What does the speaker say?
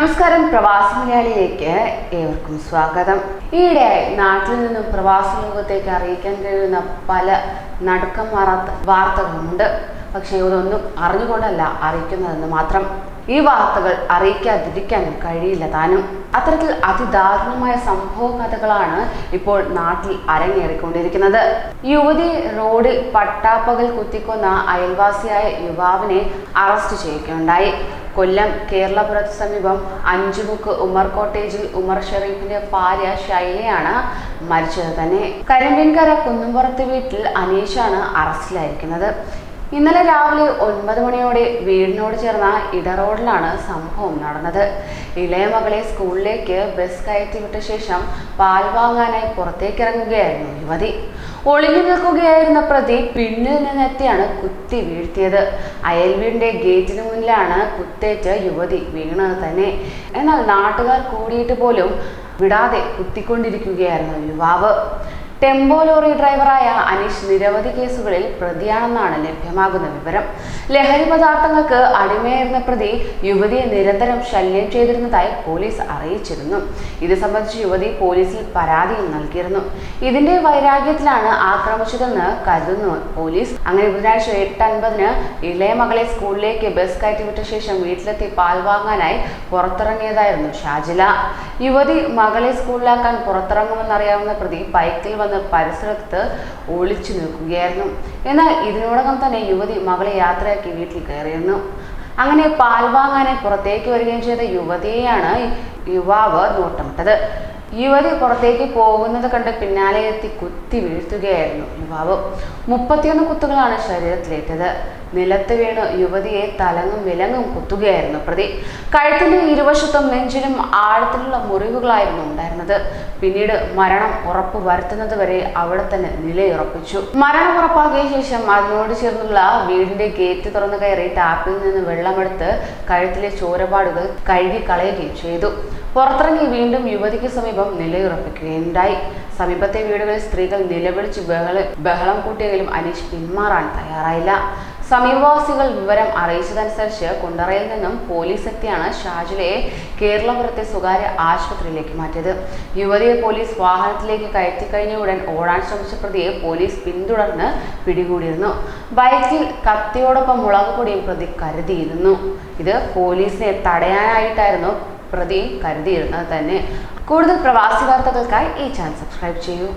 നമസ്കാരം. പ്രവാസി മലയാളിയിലേക്ക് ഏവർക്കും സ്വാഗതം. ഈയിടെയായി നാട്ടിൽ നിന്നും പ്രവാസ ലോകത്തേക്ക് അറിയിക്കാൻ കഴിയുന്ന പല നടുക്കം മാറാത്ത വാർത്തകളുണ്ട് പക്ഷേ ഇതൊന്നും അറിഞ്ഞുകൊണ്ടല്ല അറിയിക്കുന്നതെന്ന് മാത്രം. ഈ വാർത്തകൾ അറിയിക്കാതിരിക്കാനും കഴിയില്ല താനും. അത്തരത്തിൽ അതിദാരുണമായ സംഭവ കഥകളാണ് ഇപ്പോൾ നാട്ടിൽ അരങ്ങേറിക്കൊണ്ടിരിക്കുന്നത്. യുവതി റോഡിൽ പട്ടാപ്പകൽ കുത്തിക്കൊന്ന അയൽവാസിയായ യുവാവിനെ അറസ്റ്റ് ചെയ്യുകയുണ്ടായി. കൊല്ലം കേരളപുരത്ത് സമീപം അഞ്ചുമുക്ക് ഉമർ കോട്ടേജിൽ ഉമർ ഷെറീഫിന്റെ ഭാര്യ ശൈലയാണ് മരിച്ചത് തന്നെ. കരിമ്പിൻകര കുന്നുംപുറത്ത് വീട്ടിൽ അനീഷാണ് അറസ്റ്റിലായിരിക്കുന്നത്. ഇന്നലെ രാവിലെ ഒൻപത് മണിയോടെ വീടിനോട് ചേർന്ന ഇടറോഡിലാണ് സംഭവം നടന്നത്. ഇളയ മകളെ സ്കൂളിലേക്ക് ബസ് കയറ്റി വിട്ട ശേഷം പാൽ വാങ്ങാനായി പുറത്തേക്ക് ഇറങ്ങുകയായിരുന്നു യുവതി. ഒളിഞ്ഞു നിൽക്കുകയായിരുന്ന പ്രതി പിന്നിൽ നിന്നെത്തിയാണ് കുത്തി വീഴ്ത്തിയത്. അയൽവീടിന്റെ ഗേറ്റിന് മുന്നിലാണ് കുത്തേറ്റ് യുവതി വീണത് തന്നെ. എന്നാൽ നാട്ടുകാർ കൂടിയിട്ട് പോലും വിടാതെ കുത്തിക്കൊണ്ടിരിക്കുകയായിരുന്നു യുവാവ്. ടെമ്പോ ലോറി ഡ്രൈവറായ അനീഷ് നിരവധി കേസുകളിൽ പ്രതിയാണെന്നാണ് ലഭ്യമാകുന്ന വിവരം. ലഹരി പദാർത്ഥങ്ങൾക്ക് അടിമയായിരുന്ന പ്രതി യുവതിയെ നിരന്തരം ശല്യം ചെയ്തിരുന്നതായി പോലീസ് അറിയിച്ചിരുന്നു. ഇത് സംബന്ധിച്ച് യുവതി പോലീസിൽ പരാതിയും നൽകിയിരുന്നു. ഇതിന്റെ വൈരാഗ്യത്തിലാണ് ആക്രമിച്ചതെന്ന് കരുതുന്നു പോലീസ്. അങ്ങനെ ബുധനാഴ്ച എട്ട് അൻപതിന് ഇളയ മകളെ സ്കൂളിലേക്ക് ബസ് കയറ്റിവിട്ട ശേഷം വീട്ടിലെത്തി പാൽ വാങ്ങാനായി പുറത്തിറങ്ങിയതായിരുന്നു ഷാജില. യുവതി മകളെ സ്കൂളിലാക്കാൻ പുറത്തിറങ്ങുമെന്നറിയാവുന്ന പ്രതി ബൈക്കിൽ വന്ന് പരിസരത്ത് ഒളിച്ചു നിൽക്കുകയായിരുന്നു. എന്നാൽ ഇതിനോടകം തന്നെ യുവതി മകളെ യാത്രയാക്കി വീട്ടിൽ കയറിയിരുന്നു. അങ്ങനെ പാൽ വാങ്ങാനായി പുറത്തേക്ക് വരികയും ചെയ്ത യുവതിയെയാണ് യുവാവ് നോട്ടമിട്ടത്. യുവതി പുറത്തേക്ക് പോകുന്നത് കണ്ട് പിന്നാലെ എത്തി കുത്തി വീഴ്ത്തുകയായിരുന്നു യുവാവ്. മുപ്പത്തിയൊന്ന് കുത്തുകളാണ് ശരീരത്തിലേറ്റത്. നിലത്ത് വീണ് യുവതിയെ തലങ്ങും വിലങ്ങും കുത്തുകയായിരുന്നു പ്രതി. കഴുത്തിന്റെ ഇരുവശത്തും നെഞ്ചിലും ആഴത്തിലുള്ള മുറിവുകളായിരുന്നു ഉണ്ടായിരുന്നത്. പിന്നീട് മരണം ഉറപ്പ് വരുത്തുന്നത് വരെ അവിടെ തന്നെ നിലയുറപ്പിച്ചു. മരണം ഉറപ്പാക്കിയ ശേഷം അതിനോട് ചേർന്നുള്ള വീടിന്റെ ഗേറ്റ് തുറന്നു കയറി ടാപ്പിൽ നിന്ന് വെള്ളമെടുത്ത് കഴുത്തിലെ ചോരപാടുകൾ കഴുകി കളയുകയും ചെയ്തു. പുറത്തിറങ്ങി വീണ്ടും യുവതിക്ക് സമീപം നിലയുറപ്പിക്കുകയുണ്ടായി. സമീപത്തെ വീടുകളിൽ സ്ത്രീകൾ നിലവിളിച്ച് ബഹള ബഹളം കൂട്ടിയെങ്കിലും അനീഷ് പിന്മാറാൻ തയ്യാറായില്ല. സമീപവാസികൾ വിവരം അറിയിച്ചതനുസരിച്ച് കുണ്ടറയിൽ നിന്നും പോലീസ് എത്തിയാണ് ഷാജിലയെ കേരളപുരത്തെ സ്വകാര്യ ആശുപത്രിയിലേക്ക് മാറ്റിയത്. യുവതിയെ പോലീസ് വാഹനത്തിലേക്ക് കയറ്റി കഴിഞ്ഞ ഉടൻ ഓടാൻ ശ്രമിച്ച പ്രതിയെ പോലീസ് പിന്തുടർന്ന് പിടികൂടിയിരുന്നു. ബൈക്കിൽ കത്തിയോടൊപ്പം മുളക് പൊടിയും പ്രതി കരുതിയിരുന്നു. ഇത് പോലീസിനെ തടയാനായിട്ടായിരുന്നു പ്രതി കരുതിയിരുന്നത് തന്നെ. കൂടുതൽ പ്രവാസി വാർത്തകൾക്കായി ഈ ചാനൽ സബ്സ്ക്രൈബ് ചെയ്യൂ.